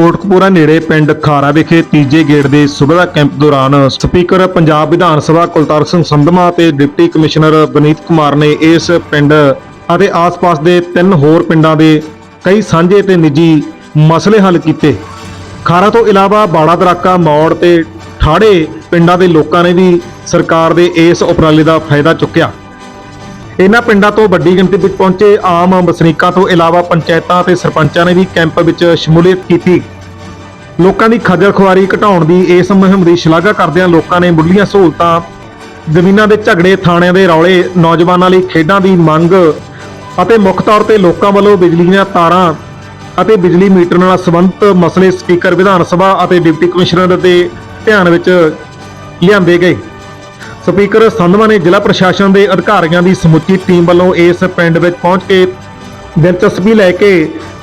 ਕੋਟਕਪੂਰਾ ਨੇੜੇ ਪਿੰਡ ਖਾਰਾ ਵਿਖੇ ਤੀਜੇ ਗੇੜ ਦੇ ਸੁਬਹਾ ਕੈਂਪ ਦੌਰਾਨ ਸਪੀਕਰ ਪੰਜਾਬ ਵਿਧਾਨ ਸਭਾ ਕੁਲਤਾਰ ਸਿੰਘ ਸੰਧਮਾ ਅਤੇ ਡਿਪਟੀ ਕਮਿਸ਼ਨਰ ਬਨੀਤ ਕੁਮਾਰ ਨੇ ਇਸ ਪਿੰਡ ਅਤੇ ਆਸ-ਪਾਸ ਦੇ ਤਿੰਨ ਹੋਰ ਪਿੰਡਾਂ ਦੇ ਕਈ ਸਾਂਝੇ ਤੇ ਨਿੱਜੀ ਮਸਲੇ ਹੱਲ ਕੀਤੇ। ਖਾਰਾ ਤੋਂ ਇਲਾਵਾ ਬਾੜਾ ਦਰਾਕਾ, ਮੌੜ ਤੇ ਠਾੜੇ ਪਿੰਡਾਂ ਦੇ ਲੋਕਾਂ ਨੇ ਵੀ ਸਰਕਾਰ ਦੇ ਇਸ ਉਪਰਾਲੇ ਦਾ ਫਾਇਦਾ ਚੁੱਕਿਆ। ਇਹਨਾਂ ਪਿੰਡਾਂ ਤੋਂ ਵੱਡੀ ਗਿਣਤੀ ਵਿੱਚ ਪਹੁੰਚੇ ਆਮ ਵਸਨੀਕਾਂ ਤੋਂ ਇਲਾਵਾ ਪੰਚਾਇਤਾਂ ਅਤੇ ਸਰਪੰਚਾਂ ਨੇ ਵੀ ਕੈਂਪ ਵਿੱਚ ਸ਼ਮੂਲੀਅਤ ਕੀਤੀ। ਲੋਕਾਂ ਦੀ ਖੱਜਲ ਖੁਆਰੀ ਘਟਾਉਣ ਦੀ ਇਸ ਮੁਹਿੰਮ ਦੀ ਸ਼ਲਾਘਾ ਕਰਦਿਆਂ ਲੋਕਾਂ ਨੇ ਮੁੱਢਲੀਆਂ ਸਹੂਲਤਾਂ, ਜ਼ਮੀਨਾਂ ਦੇ ਝਗੜੇ, ਥਾਣਿਆਂ ਦੇ ਰੌਲੇ, ਨੌਜਵਾਨਾਂ ਲਈ ਖੇਡਾਂ ਦੀ ਮੰਗ ਅਤੇ ਮੁੱਖ ਤੌਰ ਤੇ ਲੋਕਾਂ ਵੱਲੋਂ ਬਿਜਲੀ ਦੀਆਂ ਤਾਰਾਂ ਅਤੇ ਬਿਜਲੀ ਮੀਟਰ ਨਾਲ ਸੰਬੰਧਿਤ ਮਸਲੇ ਸਪੀਕਰ, ਵਿਧਾਨ ਸਭਾ ਅਤੇ ਡਿਪਟੀ ਕਮਿਸ਼ਨਰ ਦੇ ਧਿਆਨ ਵਿੱਚ ਲਿਆਂਦੇ ਗਏ। ਸਪੀਕਰ ਸੰਧਵਾ ਨੇ ਜ਼ਿਲ੍ਹਾ ਪ੍ਰਸ਼ਾਸਨ ਦੇ ਅਧਿਕਾਰੀਆਂ ਦੀ ਸਮੁੱਚੀ ਟੀਮ ਵੱਲੋਂ ਇਸ ਪਿੰਡ ਵਿੱਚ ਪਹੁੰਚ ਕੇ ਦਿਲਚਸਪੀ ਲੈ ਕੇ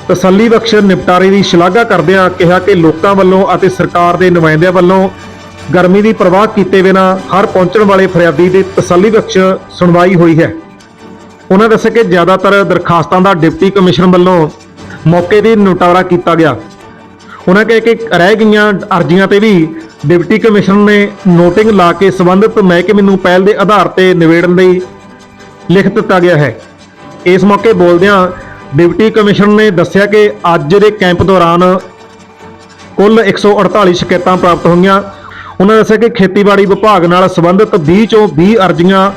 ਤਸੱਲੀ ਬਖਸ਼ ਨਿਪਟਾਰੇ ਦੀ ਸ਼ਲਾਘਾ ਕਰਦਿਆਂ ਕਿਹਾ ਕਿ ਲੋਕਾਂ ਵੱਲੋਂ ਅਤੇ ਸਰਕਾਰ ਦੇ ਨੁਮਾਇੰਦਿਆਂ ਵੱਲੋਂ ਗਰਮੀ ਦੀ ਪਰਵਾਹ ਕੀਤੇ ਬਿਨਾਂ ਹਰ ਪਹੁੰਚਣ ਵਾਲੇ ਫਰਿਆਦੀ ਦੀ ਤਸੱਲੀ ਬਖਸ਼ ਸੁਣਵਾਈ ਹੋਈ ਹੈ। ਉਹਨਾਂ ਦੱਸਿਆ ਕਿ ਜ਼ਿਆਦਾਤਰ ਦਰਖਾਸਤਾਂ ਦਾ ਡਿਪਟੀ ਕਮਿਸ਼ਨਰ ਵੱਲੋਂ ਮੌਕੇ ਤੇ ਨਿਪਟਾਰਾ ਕੀਤਾ ਗਿਆ। ਉਹਨਾਂ ਕਹੇ ਕਿ ਰਹਿ ਗਈਆਂ ਅਰਜ਼ੀਆਂ ਤੇ ਵੀ ਡਿਪਟੀ ਕਮਿਸ਼ਨਰ ਨੇ ਨੋਟਿੰਗ ਲਾ ਕੇ ਸੰਬੰਧਿਤ ਮਹਿਕਮੇ ਨੂੰ ਪਹਿਲ ਦੇ ਆਧਾਰ ਤੇ ਨਿਬੇੜਨ ਲਈ ਲਿਖ ਦਿੱਤਾ ਗਿਆ ਹੈ। ਇਸ ਮੌਕੇ ਬੋਲਦਿਆਂ ਡਿਪਟੀ ਕਮਿਸ਼ਨਰ ਨੇ ਦੱਸਿਆ ਕਿ ਅੱਜ ਦੇ ਕੈਂਪ ਦੌਰਾਨ ਕੁੱਲ 148 ਸ਼ਿਕਾਇਤਾਂ ਪ੍ਰਾਪਤ ਹੋਈਆਂ। ਉਹਨਾਂ ਦੱਸਿਆ ਕਿ ਖੇਤੀਬਾੜੀ ਵਿਭਾਗ ਨਾਲ ਸੰਬੰਧਿਤ 20 ਚੋਂ 20 ਅਰਜ਼ੀਆਂ,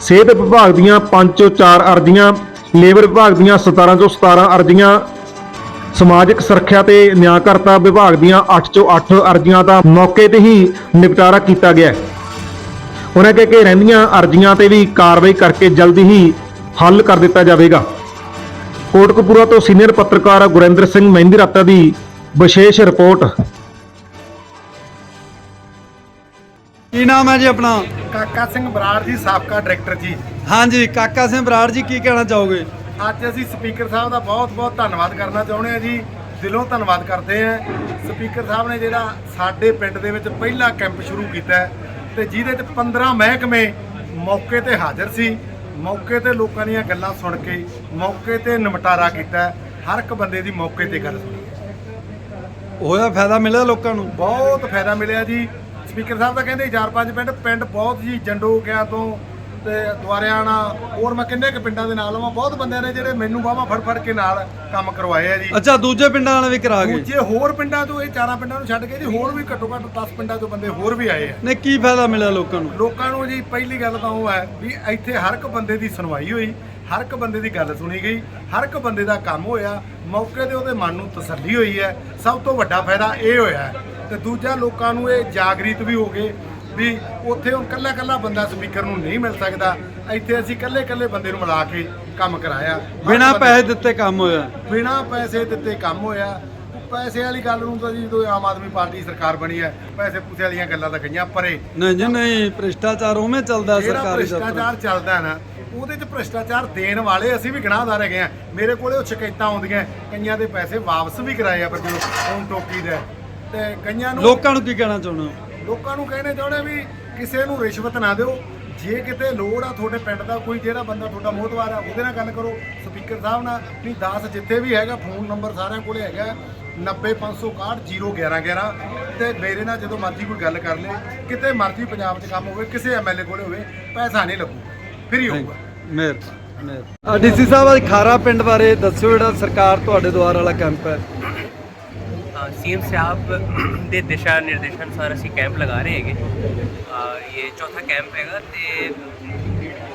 ਸਿਹਤ ਵਿਭਾਗ ਦੀਆਂ 5 ਚੋਂ 4 ਅਰਜ਼ੀਆਂ, ਲੇਬਰ ਵਿਭਾਗ ਦੀਆਂ 17 ਚੋਂ 17 ਅਰਜ਼ੀਆਂ, ਸਮਾਜਿਕ ਸੁਰੱਖਿਆ ਤੇ ਨਿਆਂਕਰਤਾ ਵਿਭਾਗ ਦੀਆਂ 8 ਚੋਂ 8 ਅਰਜ਼ੀਆਂ ਦਾ ਮੌਕੇ ਤੇ ਹੀ ਨਿਪਟਾਰਾ ਕੀਤਾ ਗਿਆ। ਉਹਨਾਂ ਕਿਹਾ ਕਿ ਰਹਿੰਦੀਆਂ ਅਰਜ਼ੀਆਂ ਤੇ ਵੀ ਕਾਰਵਾਈ ਕਰਕੇ ਜਲਦੀ ਹੀ ਹੱਲ ਕਰ ਦਿੱਤਾ ਜਾਵੇਗਾ। ਕੋਟਕਪੂਰਾ ਤੋਂ ਸੀਨੀਅਰ ਪੱਤਰਕਾਰ ਗੁਰਿੰਦਰ ਸਿੰਘ ਮਹਿੰਦੀ ਰਾਤਾ ਦੀ ਵਿਸ਼ੇਸ਼ ਰਿਪੋਰਟ। ਕੀ ਨਾਮ ਹੈ ਜੀ ਆਪਣਾ? ਕਾਕਾ ਸਿੰਘ ਬਰਾੜ ਜੀ ਸਾਬਕਾ ਡਾਇਰੈਕਟਰ ਜੀ। ਹਾਂਜੀ ਕਾਕਾ ਸਿੰਘ ਬਰਾੜ ਜੀ ਕੀ ਕਹਿਣਾ ਚਾਹੋਗੇ? ਅੱਜ ਅਸੀਂ ਸਪੀਕਰ ਸਾਹਿਬ ਦਾ ਬਹੁਤ-ਬਹੁਤ ਧੰਨਵਾਦ ਕਰਨਾ ਚਾਹੁੰਦੇ ਹਾਂ ਜੀ। ਦਿਲੋਂ ਧੰਨਵਾਦ ਕਰਦੇ ਹਾਂ। ਸਪੀਕਰ ਸਾਹਿਬ ਨੇ ਜਿਹੜਾ ਸਾਡੇ ਪਿੰਡ ਦੇ ਵਿੱਚ ਪਹਿਲਾ ਕੈਂਪ ਸ਼ੁਰੂ ਕੀਤਾ ਤੇ ਜਿਹਦੇ ਵਿੱਚ 15 ਮਹਿਕਮੇ ਮੌਕੇ ਤੇ ਹਾਜ਼ਰ ਸੀ। ਮੌਕੇ ਤੇ ਲੋਕਾਂ ਦੀਆਂ ਗੱਲਾਂ ਸੁਣ ਕੇ ਮੌਕੇ ਤੇ ਨਿਮਟਾਰਾ ਕੀਤਾ। ਹਰ ਇੱਕ ਬੰਦੇ ਦੀ ਮੌਕੇ ਤੇ ਗੱਲ ਸੁਣੀ। ਹੋਇਆ ਫਾਇਦਾ ਮਿਲਿਆ ਲੋਕਾਂ ਨੂੰ? ਬਹੁਤ ਫਾਇਦਾ ਮਿਲਿਆ ਜੀ। ਸਪੀਕਰ ਸਾਹਿਬ ਤਾਂ ਕਹਿੰਦੇ ਚਾਰ ਪੰਜ ਪਿੰਡ ਪਿੰਡ ਬਹੁਤ ਜੀ ਜੰਡੋ ਗਿਆ ਤੋਂ ਤੇ ਦੁਆਰਿਆਣਾ ਹੋਰ ਮੈਂ ਕਿੰਨੇ ਕੁ ਪਿੰਡਾਂ ਦੇ ਨਾਲ ਆਵਾਂ ਬਹੁਤ ਬੰਦਿਆਂ ਨੇ ਜਿਹੜੇ ਮੈਨੂੰ ਬਾਹਾਂ ਫੜ ਫੜ ਕੇ ਨਾਲ ਕੰਮ ਕਰਵਾਏ ਆ ਜੀ। ਅੱਛਾ ਦੂਜੇ ਪਿੰਡਾਂ ਵਾਲੇ ਵੀ ਕਰਾ ਗਏ? ਦੂਜੇ ਹੋਰ ਪਿੰਡਾਂ ਤੋਂ ਇਹ ਚਾਰਾਂ ਪਿੰਡਾਂ ਨੂੰ ਛੱਡ ਕੇ ਜੀ ਹੋਰ ਵੀ ਘੱਟੋ ਘੱਟ 10 ਪਿੰਡਾਂ ਤੋਂ ਬੰਦੇ ਹੋਰ ਵੀ ਆਏ ਆ। ਨੇ ਕੀ ਫਾਇਦਾ ਮਿਲਿਆ ਲੋਕਾਂ ਨੂੰ? ਲੋਕਾਂ ਨੂੰ ਜੀ ਪਹਿਲੀ ਗੱਲ ਤਾਂ ਉਹ ਹੈ ਵੀ ਇੱਥੇ ਹਰ ਇੱਕ ਬੰਦੇ ਦੀ ਸੁਣਵਾਈ ਹੋਈ ਹਰ ਇੱਕ ਬੰਦੇ ਦੀ ਗੱਲ ਸੁਣੀ ਗਈ ਹਰ ਇੱਕ ਬੰਦੇ ਦਾ ਕੰਮ ਹੋਇਆ ਮੌਕੇ ਤੇ ਉਹਦੇ ਮਨ ਨੂੰ ਤਸੱਲੀ ਹੋਈ ਹੈ। ਸਭ ਤੋਂ ਵੱਡਾ ਫਾਇਦਾ ਇਹ ਹੋਇਆ ਹੈ। ਤੇ ਦੂਜਾ ਲੋਕਾਂ ਨੂੰ ਇਹ ਜਾਗਰਿਤ ਵੀ ਹੋ ਗਏ ਵੀ ਉੱਥੇ ਹੁਣ ਕੱਲਾ ਕੱਲਾ ਬੰਦਾ ਸਪੀਕਰ ਨੂੰ ਨਹੀਂ ਮਿਲ ਸਕਦਾ। ਇੱਥੇ ਅਸੀਂ ਕੱਲੇ ਕੱਲੇ ਬੰਦੇ ਨੂੰ ਮਿਲਾ ਕੇ ਕੰਮ ਕਰਾਇਆ। ਬਿਨਾਂ ਪੈਸੇ ਦਿੱਤੇ ਕੰਮ ਹੋਇਆ। ਬਿਨਾਂ ਪੈਸੇ ਦਿੱਤੇ ਕੰਮ ਹੋਇਆ। ਪੈਸੇ ਵਾਲੀ ਗੱਲ ਨੂੰ ਤਾਂ ਜੀ ਜਦੋਂ ਆਮ ਆਦਮੀ ਪਾਰਟੀ ਸਰਕਾਰ ਬਣੀ ਹੈ ਪੈਸੇ ਪੂਸੇ ਵਾਲੀਆਂ ਗੱਲਾਂ ਤਾਂ ਗਈਆਂ ਪਰੇ। ਨਹੀਂ ਜੀ ਨਹੀਂ ਭ੍ਰਿਸ਼ਟਾਚਾਰ ਉਵੇਂ ਚੱਲਦਾ ਜਿਹੜਾ ਸਰਕਾਰੀ ਦਫ਼ਤਰ। ਭ੍ਰਿਸ਼ਟਾਚਾਰ ਚੱਲਦਾ ਨਾ ਉਹਦੇ 'ਚ ਭ੍ਰਿਸ਼ਟਾਚਾਰ ਦੇਣ ਵਾਲੇ ਅਸੀਂ ਵੀ ਗੁਨਾਹਗਾਰ ਹੈਗੇ ਆ ਮੇਰੇ ਕੋਲੇ ਉਹ ਸ਼ਿਕਾਇਤਾਂ ਆਉਂਦੀਆਂ ਕਈਆਂ ਦੇ ਪੈਸੇ ਵਾਪਸ ਵੀ ਕਰਾਏ ਆ ਪਰ ਜਦੋਂ ਫੋਨ ਟੋਕੀ ਦਾ ਤੇ ਕਈਆਂ ਨੂੰ ਲੋਕਾਂ ਨੂੰ ਕੀ ਕਹਿਣਾ ਚਾਹੁੰਦੇ ਹੋ? ਲੋਕਾਂ ਨੂੰ ਕਹਿਣੇ ਚਾਹੁੰਦੇ ਵੀ ਕਿਸੇ ਨੂੰ ਰਿਸ਼ਵਤ ਨਾ ਦਿਓ। ਜੇ ਕਿਤੇ ਲੋੜ ਆ ਤੁਹਾਡੇ ਪਿੰਡ ਦਾ ਕੋਈ ਜਿਹੜਾ ਬੰਦਾ ਤੁਹਾਡਾ ਮੋਹਤਵਾਰ ਆ ਉਹਦੇ ਨਾਲ ਗੱਲ ਕਰੋ। ਸਪੀਕਰ ਸਾਹਿਬ ਨਾਲ ਨਹੀਂ 10 ਜਿੱਥੇ ਵੀ ਹੈਗਾ ਫੋਨ ਨੰਬਰ ਸਾਰਿਆਂ ਕੋਲੇ ਹੈਗਾ 90561 ਤੇ ਮੇਰੇ ਨਾਲ ਜਦੋਂ ਮਰਜ਼ੀ ਕੋਈ ਗੱਲ ਕਰ ਲੇ ਕਿਤੇ ਮਰਜ਼ੀ ਪੰਜਾਬ 'ਚ ਕੰਮ ਹੋਵੇ ਕਿਸੇ ਐਮਐਲਏ ਕੋਲੇ ਹੋਵੇ ਪੈਸਾ ਨਹੀਂ ਲੱਗੂ। ਫ੍ਰੀ ਹੋਊਗਾ। ਮਿਹਰਬਾਨੀ ਮਿਹਰ। ਡੀਸੀ ਸਾਹਿਬ ਅੱਜ ਖਾਰਾ ਪਿੰਡ ਬਾਰੇ ਦੱਸਿਓ ਜਿਹੜਾ ਸਰਕਾਰ ਤੁਹਾਡੇ ਦੁਆਰ ਵਾਲਾ ਕੈਂਪ ਹੈ। ਸੀਐਮ ਸਾਹਿਬ ਦੇ ਦਿਸ਼ਾ ਨਿਰਦੇਸ਼ਾਂ ਅਨੁਸਾਰ ਅਸੀਂ ਕੈਂਪ ਲਗਾ ਰਹੇ ਹੈਗੇ। ਇਹ ਚੌਥਾ ਕੈਂਪ ਹੈਗਾ ਤੇ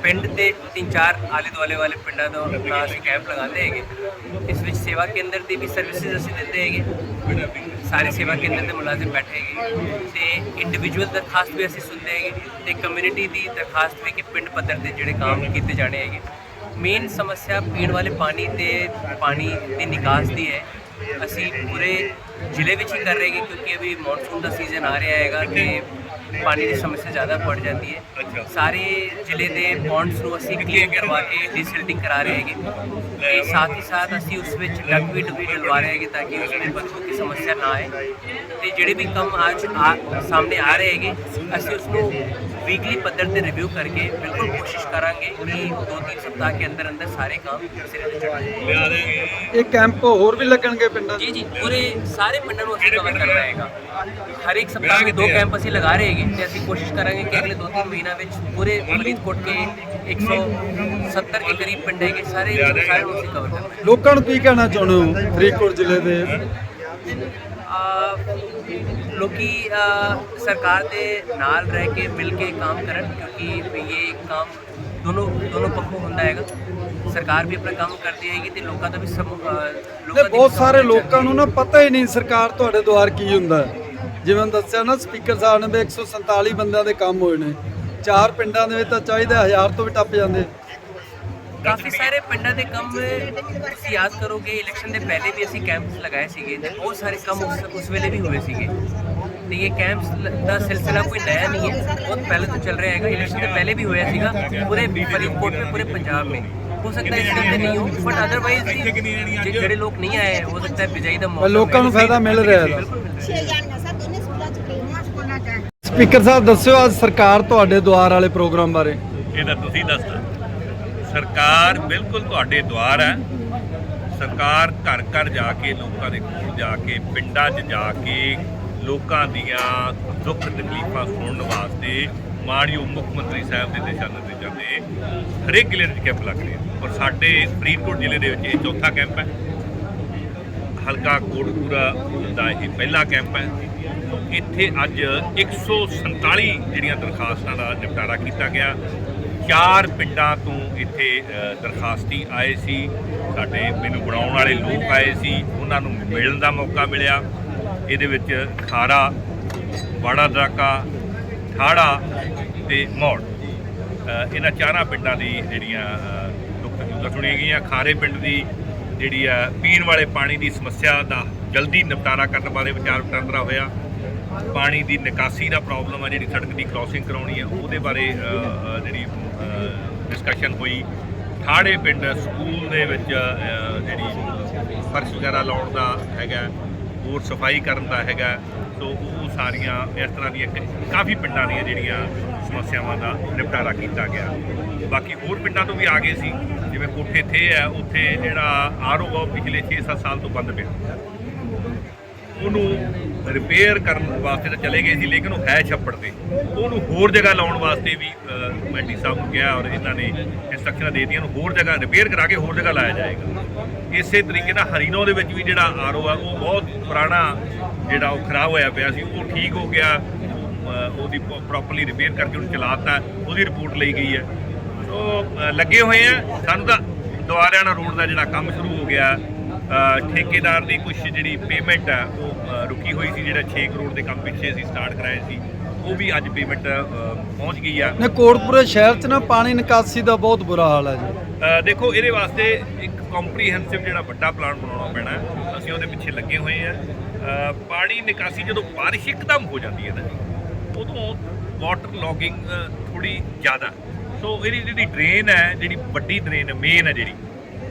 ਪਿੰਡ ਦੇ ਤਿੰਨ ਚਾਰ ਆਲੇ ਦੁਆਲੇ ਵਾਲੇ ਪਿੰਡਾਂ ਤੋਂ ਆਪਣਾ ਅਸੀਂ ਕੈਂਪ ਲਗਾਉਂਦੇ ਹੈਗੇ। ਇਸ ਵਿੱਚ ਸੇਵਾ ਕੇਂਦਰ ਦੀ ਵੀ ਸਰਵਿਸਿਜ਼ ਅਸੀਂ ਦਿੰਦੇ ਹੈਗੇ। ਸਾਰੇ ਸੇਵਾ ਕੇਂਦਰ ਦੇ ਮੁਲਾਜ਼ਮ ਬੈਠੇ ਹੈਗੇ। ਤੇ ਇੰਡੀਵਿਜੂਅਲ ਦਰਖਾਸਤ ਵੀ ਅਸੀਂ ਸੁਣਦੇ ਹੈਗੇ ਤੇ ਕਮਿਊਨਿਟੀ ਦੀ ਦਰਖਾਸਤ ਵੀ ਕਿ ਪਿੰਡ ਪੱਧਰ ਦੇ ਜਿਹੜੇ ਕੰਮ ਕੀਤੇ ਜਾਣੇ ਹੈਗੇ। ਮੇਨ ਸਮੱਸਿਆ ਪੀਣ ਵਾਲੇ ਪਾਣੀ ਤੇ ਪਾਣੀ ਦੀ ਨਿਕਾਸ ਦੀ ਹੈ। ਅਸੀਂ ਪੂਰੇ ਜ਼ਿਲ੍ਹੇ ਵਿੱਚ ਹੀ ਕਰ ਰਹੇ ਹਾਂ ਕਿਉਂਕਿ ਅਭੀ ਮੌਨਸੂਨ ਦਾ ਸੀਜ਼ਨ ਆ ਰਿਹਾ ਹੈਗਾ ਤੇ ਪਾਣੀ ਦੀ ਸਮੱਸਿਆ ਜ਼ਿਆਦਾ ਪੜ ਜਾਂਦੀ ਹੈ। ਸਾਰੇ ਜ਼ਿਲ੍ਹੇ ਦੇ ਪੌਂਡਸ ਨੂੰ ਅਸੀਂ ਕਲੀਨ ਕਰਵਾ ਕੇ ਡੀਸਿਲਟਿੰਗ ਕਰਾ ਰਹੇ ਹੈਗੇ। ਤੇ ਸਾਥ ਹੀ ਸਾਥ ਅਸੀਂ ਉਸ ਵਿੱਚ ਡਕਵਿਟ ਵੀ ਡਲਵਾ ਰਹੇ ਹੈਗੇ ਤਾਂ ਕਿ ਉਸ ਵਿੱਚ ਬਦਬੂ ਦੀ ਸਮੱਸਿਆ ਨਾ ਆਏ। ਤੇ ਜਿਹੜੇ ਵੀ ਕੰਮ ਅੱਜ ਆ- ਸਾਹਮਣੇ ਆ ਰਹੇ ਹੈਗੇ ਅਸੀਂ ਉਸ ਨੂੰ ਵੀਕਲੀ ਪੱਧਰ ਤੇ ਰਿਵਿਊ ਕਰਕੇ ਬਿਲਕੁਲ ਕੋਸ਼ਿਸ਼ ਕਰਾਂਗੇ ਕਿ ਦੋ ਤਿੰਨ ਸਪਤਾਹ ਦੇ ਅੰਦਰ ਅੰਦਰ ਸਾਰੇ ਕੰਮ ਸਿਰੇ ਤੇ ਚੜਾ ਜਾਈਏ ਇਹ ਕੈਂਪ ਹੋਰ ਵੀ ਲੱਗਣਗੇ ਪਿੰਡਾਂ ਜੀ ਜੀ ਪੂਰੇ ਸਾਰੇ ਪਿੰਡਾਂ ਨੂੰ ਅਸੀਂ ਕਵਰ ਕਰਨਾ ਹੈਗਾ। ਹਰ ਇੱਕ ਸਪਤਾਹ ਵਿੱਚ ਦੋ ਕੈਂਪ ਅਸੀਂ ਲਗਾ ਰਹੇ ਹੈਗੇ ਤੇ ਅਸੀਂ ਕੋਸ਼ਿਸ਼ ਕਰਾਂਗੇ ਕਿ ਅਗਲੇ ਦੋ ਤਿੰਨ ਮਹੀਨਾ ਵਿੱਚ ਪੂਰੇ ਫਰੀਦਕੋਟ ਕੇ 170 ਦੇ ਕਰੀਬ ਪਿੰਡ ਹੈਗੇ ਸਾਰੇ ਸਾਰੇ ਨੂੰ ਅਸੀਂ ਕਵਰ ਕਰਨਾ ਲੋਕਾਂ ਨੂੰ ਕੀ ਕਹਿਣਾ ਚਾਹੁੰਦੇ ਹੋ ਫਰੀਦਕੋਟ ਜ਼ਿਲ੍ਹੇ ਦੇ? ਲੋਕੀ ਸਰਕਾਰ ਦੇ ਨਾਲ ਰਹਿ ਕੇ ਮਿਲ ਕੇ ਕੰਮ ਕਰਨ ਕਿਉਂਕਿ ਇਹ ਕੰਮ ਦੋਨੋਂ ਦੋਨੋਂ ਪੱਖੋਂ ਹੁੰਦਾ ਹੈਗਾ। ਸਰਕਾਰ ਵੀ ਆਪਣਾ ਕੰਮ ਕਰਦੀ ਹੈਗੀ ਤੇ ਲੋਕਾਂ ਦਾ ਵੀ ਲੋਕਾਂ ਬਹੁਤ ਸਾਰੇ ਲੋਕਾਂ ਨੂੰ ਨਾ ਪਤਾ ਹੀ ਨਹੀਂ ਸਰਕਾਰ ਤੁਹਾਡੇ ਦੁਆਰ ਕੀ ਹੁੰਦਾ। ਜਿਵੇਂ ਦੱਸਿਆ ਨਾ ਸਪੀਕਰ ਸਾਹਿਬ ਨੇ ਵੀ 147 ਬੰਦਿਆਂ ਦੇ ਕੰਮ ਹੋਏ ਨੇ। ਚਾਰ ਪਿੰਡਾਂ ਦੇ ਵਿੱਚ ਤਾਂ ਚਾਹੀਦਾ ਹਜ਼ਾਰ ਤੋਂ ਵੀ ਟੱਪ ਜਾਂਦੇ। ਕਾਫੀ ਸਾਰੇ ਪਿੰਡਾਂ ਦੇ ਕੰਮ ਤੁਸੀਂ ਯਾਦ ਕਰੋਗੇ ਇਲੈਕਸ਼ਨ ਦੇ ਪਹਿਲੇ ਵੀ ਅਸੀਂ ਕੈਂਪਸ ਲਗਾਏ ਸੀਗੇ ਤੇ ਬਹੁਤ ਸਾਰੇ ਕੰਮ ਉਸ ਵੇਲੇ ਵੀ ਹੋਏ ਸੀਗੇ। ਤੇ ਇਹ ਕੈਂਪਸ ਦਾ ਸਿਲਸਿਲਾ ਕੋਈ ਨਇਆ ਨਹੀਂ ਹੈ ਬਹੁਤ ਪਹਿਲੇ ਤੋਂ ਚੱਲ ਰਿਹਾ ਹੈਗਾ। ਇਲੈਕਸ਼ਨ ਦੇ ਪਹਿਲੇ ਵੀ ਹੋਇਆ ਸੀਗਾ ਪੂਰੇ ਫਰੀਦਕੋਟ ਵਿੱਚ ਪੂਰੇ ਪੰਜਾਬ ਵਿੱਚ। ਹੋ ਸਕਦਾ ਇਸ ਕਰਕੇ ਨਹੀਂ ਹੋ ਬਟ ਅਦਰਵਾਈਜ਼ ਜਿਹੜੇ ਲੋਕ ਨਹੀਂ ਆਏ ਹੋ ਸਕਦਾ ਵਿਜਈ ਦਾ ਮੌਕਾ ਲੋਕਾਂ ਨੂੰ ਫਾਇਦਾ ਮਿਲ ਰਿਹਾ ਹੈ। ਸਪੀਕਰ ਸਾਹਿਬ ਦੱਸਿਓ ਅੱਜ ਸਰਕਾਰ ਤੁਹਾਡੇ ਦੁਆਰ ਵਾਲੇ ਪ੍ਰੋਗਰਾਮ ਬਾਰੇ। ਇਹ ਤੁਸੀਂ ਦੱਸ ਸਰਕਾਰ ਬਿਲਕੁਲ ਤੁਹਾਡੇ ਦੁਆਰ ਹੈ। ਸਰਕਾਰ ਘਰ ਘਰ ਜਾ ਕੇ, ਲੋਕਾਂ ਦੇ ਕੋਲ ਜਾ ਕੇ, ਪਿੰਡਾਂ 'ਚ ਜਾ ਕੇ ਲੋਕਾਂ ਦੀਆਂ ਦੁੱਖ ਤਕਲੀਫਾਂ ਸੁਣਨ ਵਾਸਤੇ ਮਾਣਯੋਗ ਮੁੱਖ ਮੰਤਰੀ ਸਾਹਿਬ ਦੇ ਦਿਸ਼ਾ ਨਿਰਦੇਸ਼ਾਂ ਤੇ ਹਰੇਕ ਜ਼ਿਲ੍ਹੇ ਵਿੱਚ ਕੈਂਪ ਲੱਗ ਰਹੇ ਔਰ ਸਾਡੇ ਫਰੀਦਕੋਟ ਜ਼ਿਲ੍ਹੇ ਦੇ ਵਿੱਚ ਇਹ ਚੌਥਾ ਕੈਂਪ ਹੈ। ਹਲਕਾ ਕੋਟਪੂਰਾ ਦਾ ਇਹ ਪਹਿਲਾ ਕੈਂਪ ਹੈ। ਇੱਥੇ ਅੱਜ 147 ਜਿਹੜੀਆਂ ਦਰਖਾਸਤਾਂ ਦਾ ਨਿਪਟਾਰਾ ਕੀਤਾ ਗਿਆ। ਚਾਰ ਪਿੰਡਾਂ ਤੋਂ ਇੱਥੇ ਦਰਖਾਸਤੀ ਆਏ ਸੀ। ਸਾਡੇ ਮੈਨੂੰ ਬਣਾਉਣ ਵਾਲੇ ਲੋਕ ਆਏ ਸੀ। ਉਹਨਾਂ ਨੂੰ ਮਿਲਣ ਦਾ ਮੌਕਾ ਮਿਲਿਆ। ਇਹਦੇ ਵਿੱਚ ਖਾਰਾ ਬਾੜਾ ਦਰਾਕਾ, ਠਾੜਾ ਤੇ ਮੌੜ। ਇਹਨਾਂ ਚਾਰਾਂ ਪਿੰਡਾਂ ਦੀ ਜਿਹੜੀਆਂ ਦੁੱਖ ਤਕਲੀਫਾਂ ਸੁਣੀਆਂ ਗਈਆਂ। ਖਾਰੇ ਪਿੰਡ ਦੀ ਜਿਹੜੀ ਆ, ਪੀਣ ਵਾਲੇ ਪਾਣੀ ਦੀ ਸਮੱਸਿਆ ਦਾ ਜਲਦੀ ਨਿਪਟਾਰਾ ਕਰਨ ਬਾਰੇ ਵਿਚਾਰ ਵਟਾਂਦਰਾ ਹੋਇਆ। ਪਾਣੀ ਦੀ ਨਿਕਾਸੀ ਦਾ ਪ੍ਰੋਬਲਮ ਆ ਜਿਹੜੀ ਸੜਕ ਦੀ ਕ੍ਰਾਸਿੰਗ ਕਰਾਉਣੀ ਆ, ਉਹਦੇ ਬਾਰੇ ਜਿਹੜੀ ਡਿਸਕਸ਼ਨ ਹੋਈ। ਠਾੜੇ ਪਿੰਡ ਸਕੂਲ ਦੇ ਵਿੱਚ ਜਿਹੜੀ ਫਰਸ਼ ਵਗੈਰਾ ਲਾਉਣ ਦਾ ਹੈਗਾ, ਹੋਰ ਸਫ਼ਾਈ ਕਰਨ ਦਾ ਹੈਗਾ। ਸੋ ਉਹ ਸਾਰੀਆਂ ਇਸ ਤਰ੍ਹਾਂ ਦੀਆਂ ਕਾਫੀ ਪਿੰਡਾਂ ਦੀਆਂ ਜਿਹੜੀਆਂ ਸਮੱਸਿਆਵਾਂ ਦਾ ਨਿਪਟਾਰਾ ਕੀਤਾ ਗਿਆ। ਬਾਕੀ ਹੋਰ ਪਿੰਡਾਂ ਤੋਂ ਵੀ ਆ ਗਏ ਸੀ। ਜਿਵੇਂ ਕੋਠੇ ਥੇ ਹੈ, ਉੱਥੇ ਜਿਹੜਾ ਆਰਓ ਪਿਛਲੇ 6-7 ਸਾਲ ਤੋਂ ਬੰਦ ਪਿਆ। ਉਹਨੂੰ ਰਿਪੇਅਰ ਕਰਨ ਵਾਸਤੇ ਤਾਂ ਚਲੇ ਗਏ ਸੀ ਲੇਕਿਨ ਉਹ ਹੈ ਛੱਪੜ ਤੇ। ਉਹਨੂੰ ਹੋਰ ਜਗ੍ਹਾ ਲਾਉਣ ਵਾਸਤੇ ਵੀ ਅ, ਐਡੀ ਸਾਹਿਬ ਨੂੰ ਕਿਹਾ ਔਰ ਇਹਨਾਂ ਨੇ ਇੰਸਟਰਕਸ਼ਨਾਂ ਦੇ ਦਿੱਤੀਆਂ ਉਹਨੂੰ ਹੋਰ ਜਗ੍ਹਾ ਰਿਪੇਅਰ ਕਰਾ ਕੇ ਹੋਰ ਜਗ੍ਹਾ ਲਾਇਆ ਜਾਏਗਾ। ਇਸੇ ਤਰੀਕੇ ਨਾਲ ਹਰੀਨੋ ਦੇ ਵਿੱਚ ਵੀ ਜਿਹੜਾ ਆਰਓ ਆ ਉਹ ਬਹੁਤ ਪੁਰਾਣਾ ਜਿਹੜਾ ਉਹ ਖਰਾਬ ਹੋਇਆ ਪਿਆ ਸੀ ਉਹ ਠੀਕ ਹੋ ਗਿਆ। ਅ, ਉਹਦੀ ਪ੍ਰੋਪਰਲੀ ਰਿਪੇਅਰ ਕਰਕੇ ਉਹਨੂੰ ਚਲਾਤਾ ਉਹਦੀ ਰਿਪੋਰਟ ਲਈ ਗਈ ਹੈ। ਸੋ ਲੱਗੇ ਹੋਏ ਆ। ਸਾਨੂੰ ਤਾਂ ਦੁਆਰਿਆਣਾ ਰੋਡ ਦਾ ਜਿਹੜਾ ਕੰਮ ਸ਼ੁਰੂ ਹੋ ਗਿਆ। ਠੇਕੇਦਾਰ ਦੀ ਕੁਝ ਜਿਹੜੀ ਪੇਮੈਂਟ ਹੈ ਉਹ ਰੁਕੀ ਹੋਈ ਸੀ ਜਿਹੜਾ 6 ਕਰੋੜ ਦੇ ਕੰਮ ਪਿੱਛੇ ਅਸੀਂ ਸਟਾਰਟ ਕਰਾਏ ਸੀ ਉਹ ਵੀ ਅੱਜ ਪੇਮੈਂਟ ਪਹੁੰਚ ਗਈ ਆ। ਨੇ ਕੋਟਪੁਰੇ ਸ਼ਹਿਰ 'ਚ ਨਾ ਪਾਣੀ ਨਿਕਾਸੀ ਦਾ ਬਹੁਤ ਬੁਰਾ ਹਾਲ ਹੈ ਜੀ। ਦੇਖੋ ਇਹਦੇ ਵਾਸਤੇ ਇੱਕ ਕੰਪਰੀਹੈਂਸਿਵ ਜਿਹੜਾ ਵੱਡਾ ਪਲਾਨ ਬਣਾਉਣਾ ਪੈਣਾ। ਅਸੀਂ ਉਹਦੇ ਪਿੱਛੇ ਲੱਗੇ ਹੋਏ ਆ। ਪਾਣੀ ਨਿਕਾਸੀ ਜਦੋਂ ਬਾਰਿਸ਼ ਇੱਕਦਮ ਹੋ ਜਾਂਦੀ ਹੈ ਨਾ ਜੀ ਉਦੋਂ ਵਾਟਰ ਲੌਗਿੰਗ ਥੋੜੀ ਜ਼ਿਆਦਾ। ਸੋ ਇਹਦੀ ਜਿਹੜੀ ਡਰੇਨ ਹੈ ਜਿਹੜੀ ਵੱਡੀ ਡਰੇਨ ਮੇਨ ਹੈ ਜਿਹੜੀ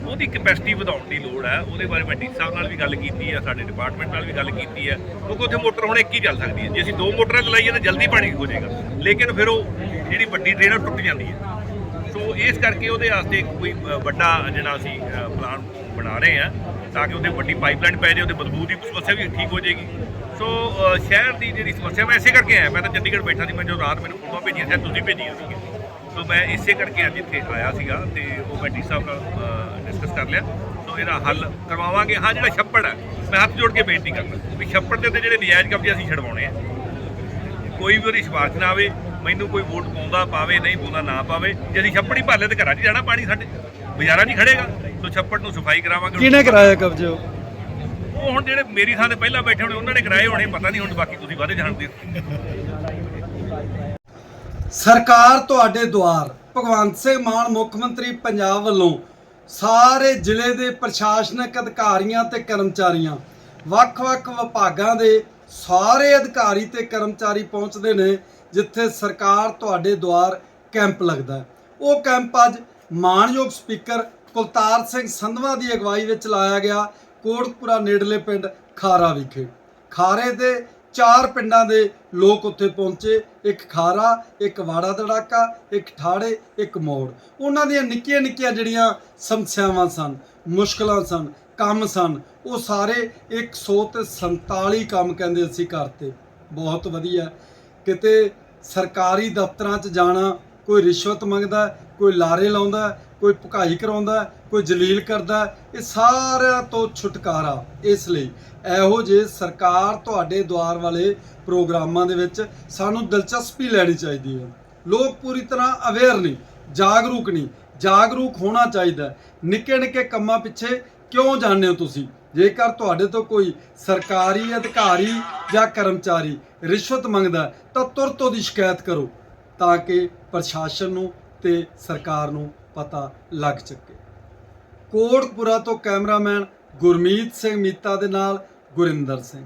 ਉਹਦੀ ਕੈਪੈਸਿਟੀ ਵਧਾਉਣ ਦੀ ਲੋੜ ਹੈ। ਉਹਦੇ ਬਾਰੇ ਮੈਂ ਡੀ ਸਾਹਿਬ ਨਾਲ ਵੀ ਗੱਲ ਕੀਤੀ ਹੈ, ਸਾਡੇ ਡਿਪਾਰਟਮੈਂਟ ਨਾਲ ਵੀ ਗੱਲ ਕੀਤੀ ਹੈ। ਕਿਉਂਕਿ ਉੱਥੇ ਮੋਟਰ ਹੁਣ ਇੱਕ ਹੀ ਚੱਲ ਸਕਦੀ ਹੈ। ਜੇ ਅਸੀਂ ਦੋ ਮੋਟਰਾਂ ਚਲਾਈਏ ਤਾਂ ਜਲਦੀ ਪਾਣੀ ਹੋ ਜਾਏਗਾ। ਲੇਕਿਨ ਫਿਰ ਉਹ ਜਿਹੜੀ ਵੱਡੀ ਡਰੇਨ ਉਹ ਟੁੱਟ ਜਾਂਦੀ ਹੈ। ਸੋ ਇਸ ਕਰਕੇ ਉਹਦੇ ਵਾਸਤੇ ਕੋਈ ਵੱਡਾ ਜਿਹੜਾ ਅਸੀਂ ਪਲਾਨ ਬਣਾ ਰਹੇ ਹਾਂ ਤਾਂ ਕਿ ਉਹਦੇ ਵੱਡੀ ਪਾਈਪਲਾਈਨ ਪੈ ਜਾਏ, ਉਹਦੇ ਬਦਬੂ ਦੀ ਸਮੱਸਿਆ ਵੀ ਠੀਕ ਹੋ ਜਾਏਗੀ। ਸੋ ਸ਼ਹਿਰ ਦੀ ਜਿਹੜੀ ਸਮੱਸਿਆ, ਮੈਂ ਇਸੇ ਕਰਕੇ ਆਇਆ। ਮੈਂ ਤਾਂ ਚੰਡੀਗੜ੍ਹ ਬੈਠਾ ਸੀ, ਮੈਂ ਜਦੋਂ ਰਾਤ ਮੈਨੂੰ ਫੋਟੋਆਂ ਭੇਜੀਆਂ ਸੀ ਤੁਸੀਂ ਭੇਜੀਆਂ ਸੀ ਸੋ ਮੈਂ ਇਸੇ ਕਰਕੇ ਅੱਜ ਇੱਥੇ ਆਇਆ ਸੀਗਾ ਤੇ ਉਹ ਮੈਂ ਡੀ ਸਾਹਿਬ ਨਾਲ ਡਿਸਕਸ ਕਰ ਲਿਆ। ਸੋ ਇਹਦਾ ਹੱਲ ਕਰਵਾਵਾਂਗੇ। ਹਾਂ ਜਿਹੜਾ ਛੱਪੜ ਹੈ ਮੈਂ ਹੱਥ ਜੋੜ ਕੇ ਬੇਨਤੀ ਕਰਦਾ ਵੀ ਛੱਪੜ ਦੇ ਉੱਤੇ ਜਿਹੜੇ ਨਜਾਇਜ਼ ਕਬਜ਼ੇ ਅਸੀਂ ਛਡਵਾਉਣੇ ਆ ਕੋਈ ਵੀ ਉਹਦੀ ਸਿਫਾਰਿਸ਼ ਨਾ ਆਵੇ ਮੈਨੂੰ ਕੋਈ ਵੋਟ ਪਾਉਂਦਾ ਪਾਵੇ ਨਹੀਂ ਪਾਉਂਦਾ ਨਾ ਪਾਵੇ ਜੇ ਅਸੀਂ ਛੱਪੜ ਹੀ ਭਰ ਲਏ ਤੇ ਘਰਾਂ 'ਚ ਜਾਣਾ ਪਾਣੀ ਸਾਡੇ ਬਾਜ਼ਾਰਾਂ 'ਚ ਹੀ ਖੜੇਗਾ ਸੋ ਛੱਪੜ ਨੂੰ ਸਫ਼ਾਈ ਕਰਾਵਾਂਗੇ ਕਿਹਨੇ ਕਰਾਇਆ ਕਬਜ਼ੇ? ਉਹ? ਹੁਣ ਜਿਹੜੇ ਮੇਰੀ ਥਾਂ ਤੇ ਪਹਿਲਾਂ ਬੈਠੇ ਹੋਣੇ ਉਹਨਾਂ ਨੇ ਕਰਾਏ ਹੋਣੇ ਪਤਾ ਨਹੀਂ ਹੁਣ ਬਾਕੀ ਤੁਸੀਂ ਵਾਦੇ ਜਾਣਦੇ ਹੋ। ਸਰਕਾਰ ਤੁਹਾਡੇ ਦੁਆਰ। ਭਗਵੰਤ ਸਿੰਘ ਮਾਨ ਮੁੱਖ ਮੰਤਰੀ ਪੰਜਾਬ ਵੱਲੋਂ ਸਾਰੇ ਜ਼ਿਲ੍ਹੇ ਦੇ ਪ੍ਰਸ਼ਾਸਨਿਕ ਅਧਿਕਾਰੀਆਂ ਤੇ ਕਰਮਚਾਰੀਆਂ, ਵੱਖ-ਵੱਖ ਵਿਭਾਗਾਂ ਦੇ ਸਾਰੇ ਅਧਿਕਾਰੀ ਤੇ ਕਰਮਚਾਰੀ ਪਹੁੰਚਦੇ ਨੇ, ਜਿੱਥੇ ਸਰਕਾਰ ਤੁਹਾਡੇ ਦੁਆਰ ਕੈਂਪ ਲੱਗਦਾ ਉਹ ਕੈਂਪ ਅੱਜ ਮਾਨਯੋਗ ਸਪੀਕਰ ਕੁਲਤਾਰ ਸਿੰਘ ਸੰਧਵਾ ਦੀ ਅਗਵਾਈ ਵਿੱਚ ਲਾਇਆ ਗਿਆ ਕੋਟਪੁਰਾ ਨੇੜਲੇ ਪਿੰਡ ਖਾਰਾ ਵਿਖੇ। ਖਾਰੇ ਦੇ ਚਾਰ ਪਿੰਡਾਂ ਦੇ ਲੋਕ ਉੱਥੇ ਪਹੁੰਚੇ। ਇੱਕ ਖਾਰਾ, ਇੱਕ ਵਾੜਾ ਧੜਾਕਾ ਇੱਕ ਠਾੜੇ, ਇੱਕ ਮੋੜ। ਉਹਨਾਂ ਦੀਆਂ ਨਿੱਕੀਆਂ ਨਿੱਕੀਆਂ ਜਿਹੜੀਆਂ ਸਮੱਸਿਆਵਾਂ ਸਨ, ਮੁਸ਼ਕਲਾਂ ਸਨ, ਕੰਮ ਸਨ, ਉਹ ਸਾਰੇ 147 ਕੰਮ ਕਹਿੰਦੇ ਅਸੀਂ ਕਰਤੇ ਬਹੁਤ ਵਧੀਆ। ਕਿਤੇ ਸਰਕਾਰੀ ਦਫ਼ਤਰਾਂ 'ਚ ਜਾਣਾ ਕੋਈ ਰਿਸ਼ਵਤ ਮੰਗਦਾ, ਕੋਈ ਲਾਰੇ ਲਾਉਂਦਾ ਕੋਈ ਭੁਕਾਈ ਕਰਾਉਂਦਾ ਕੋਈ ਜਲੀਲ ਕਰਦਾ ਇਹ ਸਾਰਿਆਂ ਤੋਂ ਛੁਟਕਾਰਾ ਇਸ ਲਈ। ਇਹੋ ਜੇ ਸਰਕਾਰ ਤੁਹਾਡੇ ਦੁਆਰ ਵਾਲੇ ਪ੍ਰੋਗਰਾਮਾਂ ਦੇ ਵਿੱਚ ਸਾਨੂੰ ਦਿਲਚਸਪੀ ਲੈਣੀ ਚਾਹੀਦੀ ਹੈ। ਲੋਕ ਪੂਰੀ ਤਰ੍ਹਾਂ ਅਵੇਅਰ ਨਹੀਂ ਜਾਗਰੂਕ ਨਹੀਂ ਜਾਗਰੂਕ ਹੋਣਾ ਚਾਹੀਦਾ ਨਿੱਕੇ ਨਿੱਕੇ ਕੰਮਾਂ ਪਿੱਛੇ ਕਿਉਂ ਜਾਂਦੇ ਹੋ ਤੁਸੀਂ? ਜੇਕਰ ਤੁਹਾਡੇ ਤੋਂ ਕੋਈ ਸਰਕਾਰੀ ਅਧਿਕਾਰੀ ਜਾਂ ਕਰਮਚਾਰੀ ਰਿਸ਼ਵਤ ਮੰਗਦਾ ਹੈ, ਤਾਂ ਤੁਰਤ ਉਹਦੀ ਸ਼ਿਕਾਇਤ ਕਰੋ ਤਾਂ ਕਿ ਪ੍ਰਸ਼ਾਸਨ ਨੂੰ ਤੇ ਸਰਕਾਰ ਨੂੰ ਪਤਾ ਲੱਗ ਚੁੱਕੇ। ਕੋਟਪੁਰਾ ਤੋਂ ਕੈਮਰਾਮੈਨ ਗੁਰਮੀਤ ਸਿੰਘ ਮੀਤਾ ਦੇ ਨਾਲ ਗੁਰਿੰਦਰ ਸਿੰਘ।